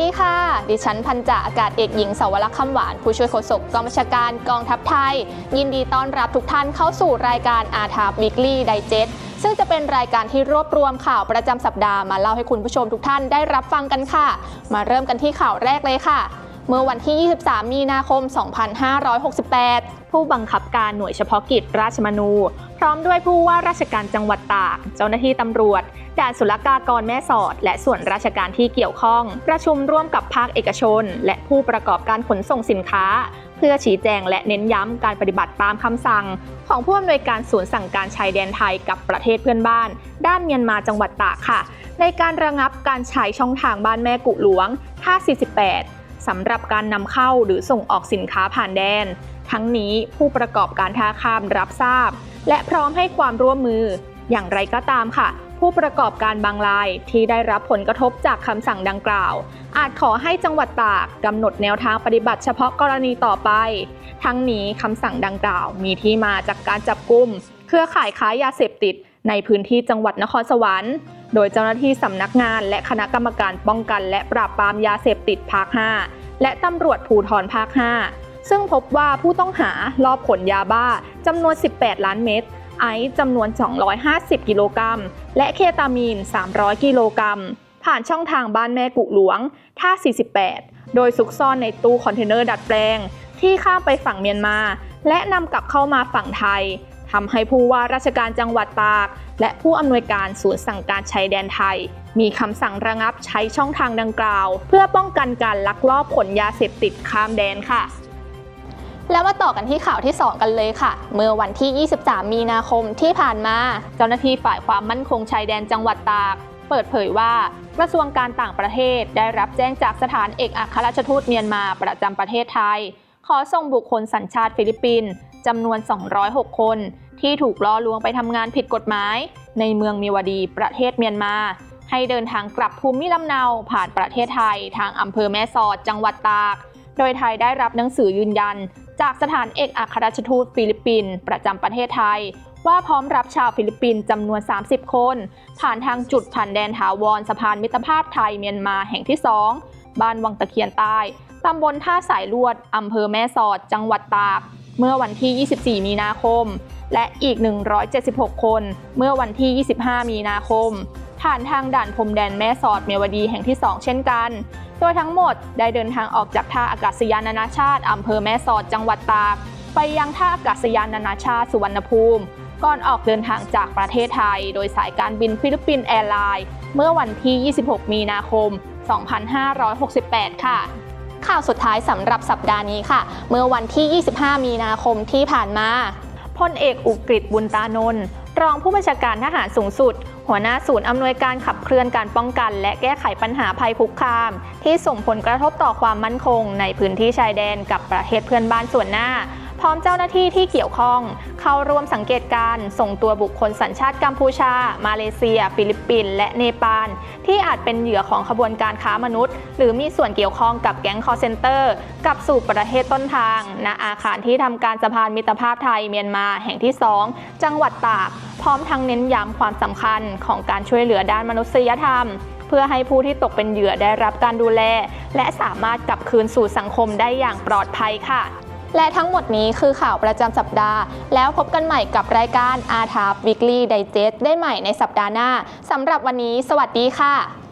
ดีค่ะ ดิฉันพันจ่าอากาศเอกหญิงสาวรักษ์คำหวาน ผู้ช่วยโฆษกกองบัญชาการกองทัพไทย ยินดีต้อนรับทุกท่านเข้าสู่รายการอาทาบวิกลี่ไดเจ t ซึ่งจะเป็นรายการที่รวบรวมข่าวประจำสัปดาห์มาเล่าให้คุณผู้ชมทุกท่านได้รับฟังกันค่ะ มาเริ่มกันที่ข่าวแรกเลยค่ะ เมื่อวันที่ 23 มีนาคม 2568 ผู้บังคับการหน่วยเฉพาะกิจราชมนู พร้อมด้วยผู้ว่าราชการจังหวัดตาก เจ้าหน้าที่ตำรวจ ด่านศุลกากรแม่สอด และส่วนราชการที่เกี่ยวข้อง ประชุมร่วมกับภาคเอกชน และผู้ประกอบการขนส่งสินค้า เพื่อชี้แจงและเน้นย้ำการปฏิบัติตามคำสั่ง ของผู้อำนวยการศูนย์สั่งการชายแดนไทยกับประเทศเพื่อนบ้าน ด้านเมียนมาจังหวัดตากค่ะ ในการระงับการใช้ช่องทางบ้านแม่กุหลวงท่า48 สำหรับการนำเข้าหรือส่งออกสินค้าผ่านแดน ทั้งนี้ผู้ประกอบการท่าข้ามรับทราบ และพร้อมให้ความร่วมมือ อย่างไรก็ตามค่ะ ผู้ประกอบการบางรายที่ได้รับผลกระทบจากคำสั่งดังกล่าว อาจขอให้จังหวัดตากกำหนดแนวทางปฏิบัติเฉพาะกรณีต่อไป ทั้งนี้คำสั่งดังกล่าว มีที่มาจากการจับกุมเครือข่ายค้ายาเสพติด ในพื้นที่จังหวัดนครสวรรค์ โดยเจ้าหน้าที่สำนักงานและคณะกรรมการป้องกันและปราบปรามยาเสพติดภาค 5 และตำรวจภูธรภาค 5 ซึ่งพบว่าผู้ต้องหาลอบขนยาบ้าจำนวน 18 ล้านเม็ด ไอซ์จำนวน 250 กิโลกรัม และเคตามีน 300 กิโลกรัม ผ่านช่องทางบ้านแม่กุหลวง ท่า 48 โดยซุกซ่อนในตู้คอนเทนเนอร์ดัดแปลง ที่ข้ามไปฝั่งเมียนมา และนำกลับเข้ามาฝั่งไทย ทำให้ผู้ว่าราชการจังหวัดตาก และผู้อำนวยการศูนย์สั่งการชายแดนไทย มีคำสั่งระงับใช้ช่องทางดังกล่าว เพื่อป้องกันการลักลอบขนยาเสพติดข้ามแดนค่ะแล้วมาต่อกันที่ข่าวที่ 2 กันเลยค่ะ เมื่อวันที่ 23 มีนาคมที่ผ่านมา เจ้าหน้าที่ฝ่ายความมั่นคงชายแดนจังหวัดตาก เปิดเผยว่ากระทรวงการต่างประเทศได้รับแจ้งจากสถานเอกอัครราชทูตเมียนมาประจำประเทศไทย ขอส่งบุคคลสัญชาติฟิลิปปินส์ จำนวน 206 คน ที่ถูกล่อลวงไปทำงานผิดกฎหมาย ในเมืองมีวดีประเทศเมียนมา ให้เดินทางกลับภูมิลำเนาผ่านประเทศไทย ทางอำเภอแม่สอดจังหวัดตาก โดยไทยได้รับหนังสือยืนยัน จากสถานเอกอัครราชทูตฟิลิปปินส์ประจำประเทศไทย ว่าพร้อมรับชาวฟิลิปปินส์จำนวน 30 คน ผ่านทางจุดผ่านแดนถาวรสะพานมิตรภาพไทยเมียนมาแห่งที่ 2 บ้านวังตะเคียนใต้ตำบลท่าสายลวด อำเภอแม่สอด จังหวัดตาก เมื่อวันที่ 24 มีนาคม และอีก 176 คน เมื่อวันที่ 25 มีนาคม ผ่านทางด่านพรมแดนแม่สอดเมียวดีแห่งที่ 2 เช่นกัน โดยทั้งหมดได้เดินทางออกจากท่าอากาศยานนานาชาติอำเภอแม่สอดจังหวัดตาก ไปยังท่าอากาศยานนานาชาติสุวรรณภูมิก่อนออกเดินทางจากประเทศไทย โดยสายการบินฟิลิปปินส์แอร์ไลน์ เมื่อวันที่ 26 มีนาคม 2568 ค่ะ ข่าวสุดท้ายสำหรับสัปดาห์นี้ค่ะ เมื่อวันที่ 25 มีนาคมที่ผ่านมาพลเอกอุกฤษบุญตานนท์รองผู้บัญชาการทหารสูงสุด หัวหน้าศูนย์อำนวยการขับเคลื่อนการป้องกัน และแก้ไขปัญหาภัยคุกคาม ที่ส่งผลกระทบต่อความมั่นคงในพื้นที่ชายแดนกับประเทศเพื่อนบ้านส่วนหน้า พร้อมเจ้าหน้าที่ที่เกี่ยวข้อง เข้าร่วมสังเกตการส่งตัวบุคคลสัญชาติกัมพูชา มาเลเซีย ฟิลิปปินส์และเนปาล ที่อาจเป็นเหยื่อของขบวนการค้ามนุษย์ หรือมีส่วนเกี่ยวข้องกับแก๊งคอร์เซนเตอร์กลับสู่ประเทศต้นทาง ณอาคารที่ทำการสะพานมิตรภาพไทยเมียนมาแห่งที่ 2 จังหวัดตากพร้อมทั้งเน้นย้ำความสำคัญของการช่วยเหลือด้านมนุษยธรรม เพื่อให้ผู้ที่ตกเป็นเหยื่อได้รับการดูแล และสามารถกลับคืนสู่สังคมได้อย่างปลอดภัยค่ะ และทั้งหมดนี้คือข่าวประจำสัปดาห์ แล้วพบกันใหม่กับรายการอาทาบวิกฤตไดเจ็ตได้ใหม่ในสัปดาห์หน้าสำหรับวันนี้ สวัสดีค่ะ